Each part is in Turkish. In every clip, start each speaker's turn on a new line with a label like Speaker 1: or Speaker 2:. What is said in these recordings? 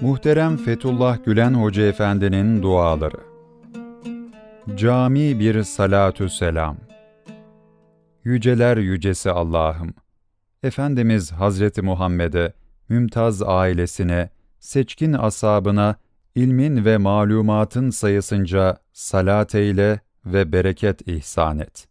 Speaker 1: Muhterem Fethullah Gülen Hoca Efendi'nin duaları. Cami bir salatü selam. Yüceler yücesi Allah'ım. Efendimiz Hazreti Muhammed'e, mümtaz ailesine, seçkin asabına, ilmin ve malumatın sayısınca salat eyle ve bereket ihsan et.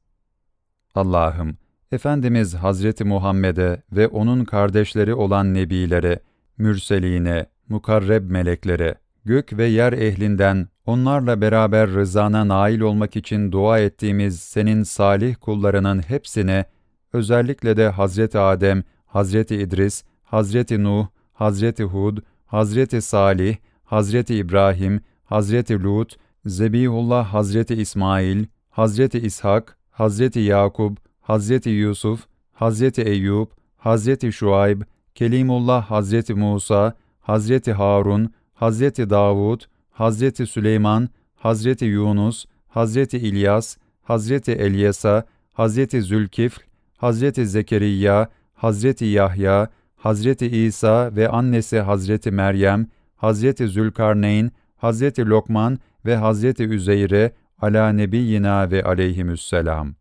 Speaker 1: Allah'ım, Efendimiz Hazreti Muhammed'e ve onun kardeşleri olan nebilere, mürseline, mukarreb meleklere, gök ve yer ehlinden onlarla beraber rızana nail olmak için dua ettiğimiz senin salih kullarının hepsine, özellikle de Hazreti Adem, Hazreti İdris, Hazreti Nuh, Hazreti Hud, Hazreti Salih, Hazreti İbrahim, Hazreti Lut, Zebihullah Hazreti İsmail, Hazreti İshak, Hazreti Yakub, Hazreti Yusuf, Hazreti Eyüp, Hazreti Şuayb, Kelimullah Hazreti Musa, Hazreti Harun, Hazreti Davud, Hazreti Süleyman, Hazreti Yunus, Hazreti İlyas, Hazreti Elyesa, Hazreti Zülkifl, Hazreti Zekeriya, Hazreti Yahya, Hazreti İsa ve annesi Hazreti Meryem, Hazreti Zülkarneyn, Hazreti Lokman ve Hazreti Üzeyre ala nebiyyina ve aleyhimüsselam.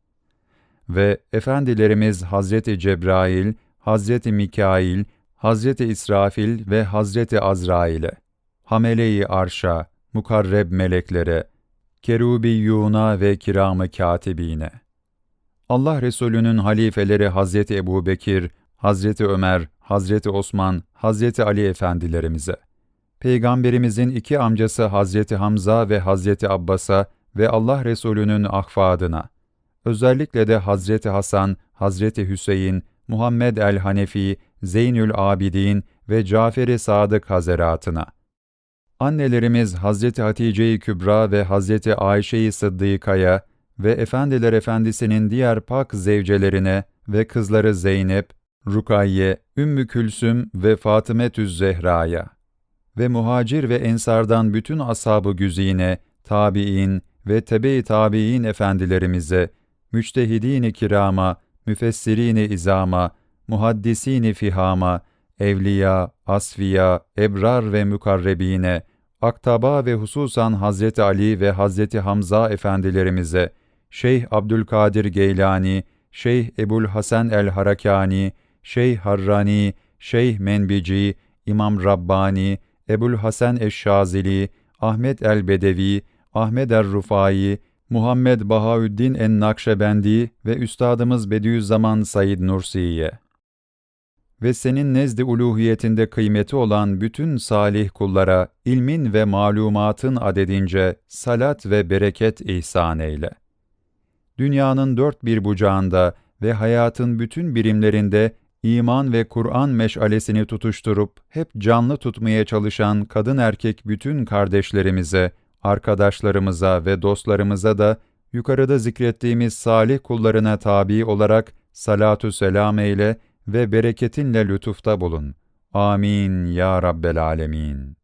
Speaker 1: Ve efendilerimiz Hazreti Cebrail, Hazreti Mikail, Hazreti İsrafil ve Hazreti Azrail'e, Hamele-i Arş'a, mukarreb meleklere, kerubiyyuna ve kiram-ı katibine. Allah Resulü'nün halifeleri Hazreti Ebubekir, Hazreti Ömer, Hazreti Osman, Hazreti Ali efendilerimize, Peygamberimizin iki amcası Hazreti Hamza ve Hazreti Abbas'a ve Allah Resulü'nün ahfadına, özellikle de Hazreti Hasan, Hazreti Hüseyin, Muhammed el-Hanefi, Zeynül Abidin ve Cafer-i Sadık Hazeratına. Annelerimiz Hazreti Hatice-i Kübra ve Hazreti Ayşe-i Sıddıka'ya ve Efendiler Efendisi'nin diğer pak zevcelerine ve kızları Zeynep, Rukayye, Ümmü Külsüm ve Fatımetüz Zehra'ya ve muhacir ve ensardan bütün ashab-ı güzine, tabi'in ve tebe-i tabi'in efendilerimize, müçtehidin-i kirama, müfessirin-i izama, muhaddisini fihama, evliya, asfiya, ebrar ve mükarrebine, aktaba ve hususan Hazreti Ali ve Hazreti Hamza efendilerimize, Şeyh Abdülkadir Geylani, Şeyh Ebul Hasan el-Harakani, Şeyh Harrani, Şeyh Menbici, İmam Rabbani, Ebul Hasan eş-Şazili, Ahmet el-Bedevi, Ahmet er-Rufai, Muhammed Bahaüddin en-Nakşebendi ve Üstadımız Bediüzzaman Said Nursi'ye ve senin nezd-i uluhiyetinde kıymeti olan bütün salih kullara ilmin ve malumatın adedince salat ve bereket ihsan eyle. Dünyanın dört bir bucağında ve hayatın bütün birimlerinde iman ve Kur'an meşalesini tutuşturup hep canlı tutmaya çalışan kadın erkek bütün kardeşlerimize, arkadaşlarımıza ve dostlarımıza da yukarıda zikrettiğimiz salih kullarına tabi olarak salatu selam eyle ve bereketinle lütufta bulun. Amin ya Rabbel Alemin.